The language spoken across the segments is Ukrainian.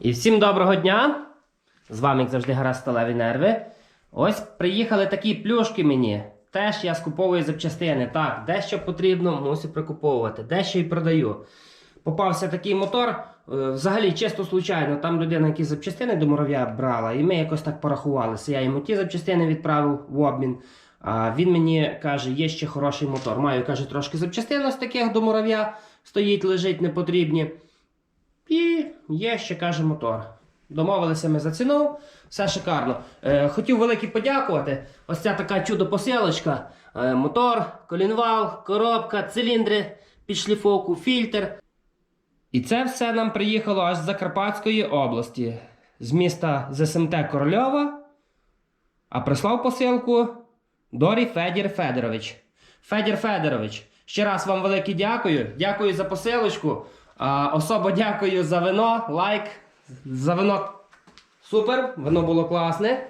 І всім доброго дня! З вами, як завжди, гра сталеві нерви. Ось приїхали такі плюшки мені. Теж я скуповую запчастини. Так, дещо потрібно, мусю прикуповувати, дещо і продаю. Попався такий мотор, е, взагалі чисто случайно. Там людина якісь запчастини до мурав'я брала, і ми якось так порахувалися. Я йому ті запчастини відправив в обмін. А він мені каже, є ще хороший мотор. Маю, каже, трошки запчастин ось таких до мурав'я стоїть, лежить, не потрібні. І є ще, каже, мотор. Домовилися ми за ціну, все шикарно. Е, хотів велике подякувати. Ось ця така чудо-посилочка. Е, мотор, колінвал, коробка, циліндри, підшліфовку, фільтр. І це все нам приїхало аж з Закарпатської області, з міста ЗСМТ Корольова. А прислав посилку Дорі Федір Федорович. Федір Федорович, ще раз вам велике дякую. Дякую за посилочку. Особо дякую за вино, лайк. За вино супер, вино було класне.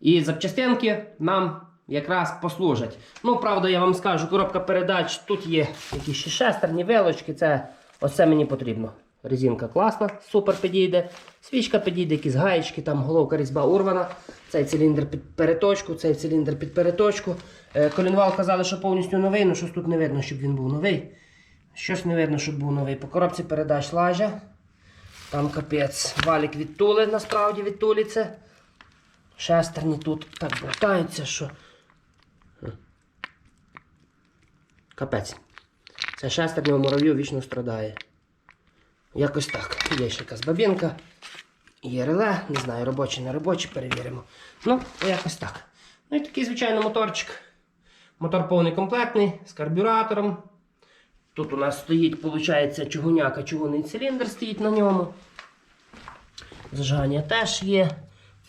І запчастинки нам якраз послужать. Ну, правда, я вам скажу, коробка передач, тут є якісь шестерні вилочки, це оце мені потрібно. Резинка класна, супер підійде. Свічка підійде, якісь гаєчки, там головка різьба урвана. Цей циліндр під переточку, цей циліндр під переточку. Е, колінвал казали, що повністю новий, але щось тут не видно, щоб він був новий. Щось не видно, щоб був новий. По коробці передач лажа. Там капець. Валік відтули, насправді відтулиться. Шестерні тут так болтаються, що. Капець. Це шестерня у мурав'ю вічно страдає. Якось так. Є ще якась бабінка. Є реле, не знаю, робочі, не робочі, перевіримо. Ну, якось так. Ну і такий звичайний моторчик. Мотор повний комплектний з карбюратором. Тут у нас стоїть, виходить, чугуняка, чугунний циліндр стоїть на ньому. Зажигання теж є.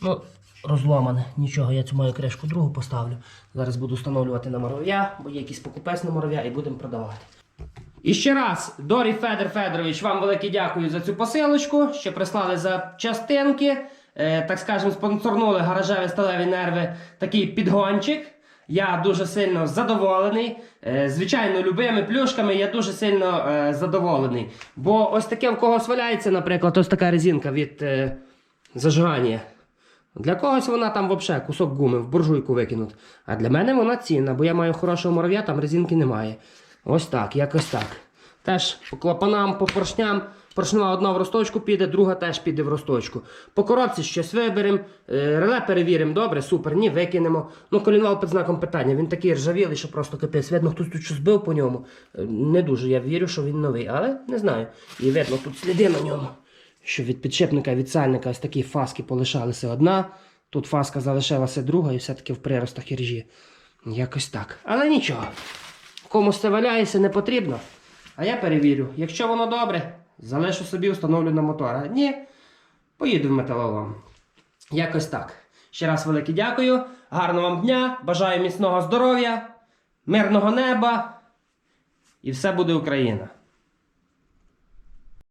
Ну, розломане. Нічого, я цю мою кришку другу поставлю. Зараз буду встановлювати на моров'я, бо є якийсь покупець на моров'я і будемо продавати. І ще раз, Дорі Федор Федорович, вам велике дякую за цю посилочку, що прислали за частинки. Е, так скажемо, спонсорнули гаражеві сталеві нерви такий підгончик. Я дуже сильно задоволений. Е, звичайно, любими плюшками я дуже сильно е, задоволений. Бо ось таке в когось валяється, наприклад, ось така резинка від е, зажигання. Для когось вона там взагалі кусок гуми в буржуйку викинуть. А для мене вона цінна, бо я маю хорошого мурав'я, там резинки немає. Ось так, якось так. Теж по клапанам, по поршням. Поршнева одна в росточку піде, друга теж піде в росточку. По коробці щось виберемо, е, реле перевіримо, добре, супер, ні, викинемо. Ну, колінвал під знаком питання. Він такий ржавілий, що просто капець. Видно, хтось тут щось бив по ньому. Е, Не дуже я вірю, що він новий, але не знаю. І видно, тут сліди на ньому. Що від підшипника, від сальника ось такі фаски полишалися одна. Тут фаска залишилася друга і все-таки в приростах іржі. Якось так. Але нічого. Комусь це валяється, не потрібно. А я перевірю. Якщо воно добре, залишу собі, встановлю на мотор. А ні, поїду в металолом. Якось так. Ще раз велике дякую. Гарного вам дня. Бажаю міцного здоров'я, мирного неба. І все буде Україна.